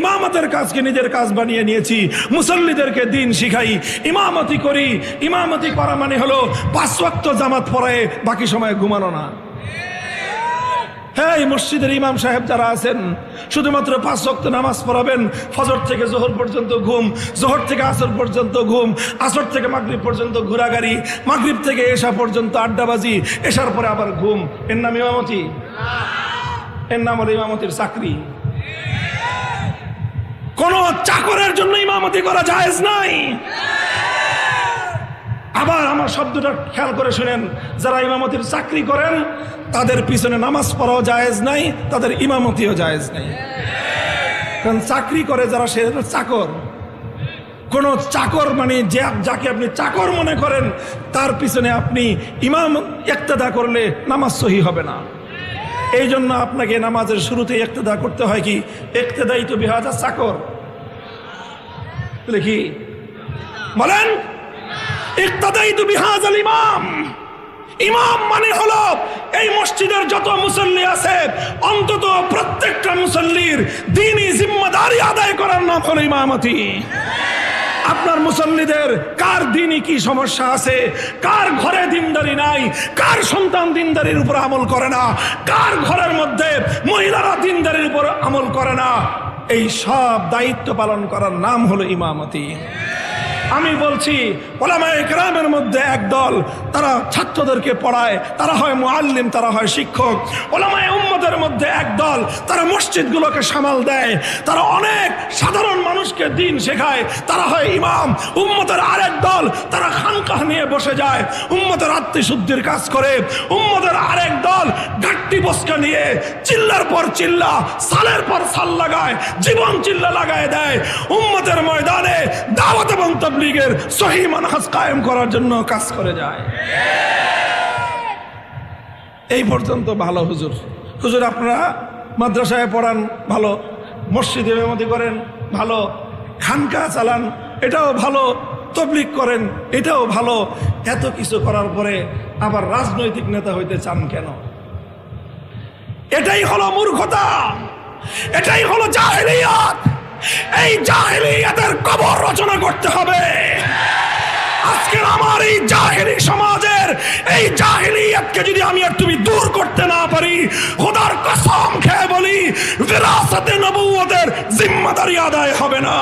ইমামতের কাজকে নিজের কাজ বানিয়ে নিয়েছি, মুসল্লিদেরকে দিন শিখাই, ইমামতি করি, ইমামতি করা মানে হলো পাঁচ জামাত পড়ায় বাকি সময় ঘুমানো না। হ্যাঁ এই মসজিদের ইমাম সাহেব যারা আছেন, শুধুমাত্র পাঁচ ওয়াক্ত নামাজ পড়াবেন, ফজর থেকে জোহর পর্যন্ত ঘুম, জোহর থেকে আসর পর্যন্ত ঘুম, আসর থেকে মাগরিব পর্যন্ত ঘোরাগাড়ি মাগরিব থেকে এসা পর্যন্ত আড্ডাবাজি এসার পরে আবার ঘুম। এর নাম ইমামতি? এর নাম হলো ইমামতির চাকরি। কোন চাকরের জন্য ইমামতি করা জায়েজ নাই। আবার আমার শব্দটা খেয়াল করে শুনেন, যারা ইমামতির চাকরি করেন, তাদের পিছনে নামাজ পড়াও জায়েজ নাই, তাদের ইমামতিও জায়েজ নাই। কারণ চাকরি করে যারা, সে চাকর। কোন চাকর মানে যে যাকে আপনি চাকর মনে করেন, তার পিছনে আপনি ইমাম একতেদা করলে নামাজ সহি হবে না। এই জন্য আপনাকে নামাজের শুরুতে একতেদা করতে হয় কি? একতেদাই তো বিহাজা চাকর। বলে কি? বলেন ইকতাদাই তু বিহাজাল ইমাম। ইমাম মানে হলো এই মসজিদের যত মুসল্লি আছে, অন্তত প্রত্যেকটা মুসল্লির দিনই জিম্মাদারি আদায় করার নাম হলো ইমামতি। আপনার মুসল্লিদের কার দিনই কি সমস্যা আছে? কার ঘরে দিনদারি নাই? কার সন্তান দিনদারির উপর আমল করে না? কার ঘরের মধ্যে মহিলারা দিনদারির উপর আমল করে না? এই সব দায়িত্ব পালন করার নাম হলো ইমামতি। আমি বলছি, ওলামায়ে গ্রামের মধ্যে একদল তারা ছাত্রদেরকে পড়ায়, তারা হয় মুআল্লিম, তারা হয় শিক্ষক। ওলামায়ে উম্মদের মধ্যে একদল তারা মসজিদগুলোকে সামাল দেয়। তারা অনেক সাধারণ মানুষকে দিন শেখায়। তারা হয় ইমাম। উম্মতের আরেক দল, তারা খানকাহ নিয়ে বসে যায়। উম্মতের আত্মশুদ্ধির কাজ করে। উম্মতের আরেক দল গাট্টি নিয়ে চিল্লার পর চিল্লা, সালের পর সাল লাগায়, জীবন চিল্লা লাগায় দেয়। উম্মতের ময়দানে দাওয়াত এবং তবলিগের সহি মানহাজ কায়েম করার জন্য কাজ করে যায়। এই পর্যন্ত ভালো হুজুর। হুজুর, আপনারা মাদ্রাসায় পড়ান, ভালো। মসজিদে মেমতি করেন, ভালো। খানকা চালান, এটাও ভালো। তবলিক করেন, এটাও ভালো। এত কিছু করার পরে আবার রাজনৈতিক নেতা হইতে চান কেন? এটাই হলো মূর্খতা। এটাই হলো জাহেলিয়াত। এই জাহেলিয়াতের কবর রচনা করতে হবে। আজকের আমার এই জাহেলি সমাজের এই জাহেলিয়াতকে যদি আমি আর তুমি দূর করতে না পারি, খোদার কসম খেয়ে বলি, বিরাসতে নবুয়তের জিম্মাদারি আদায় হবে না।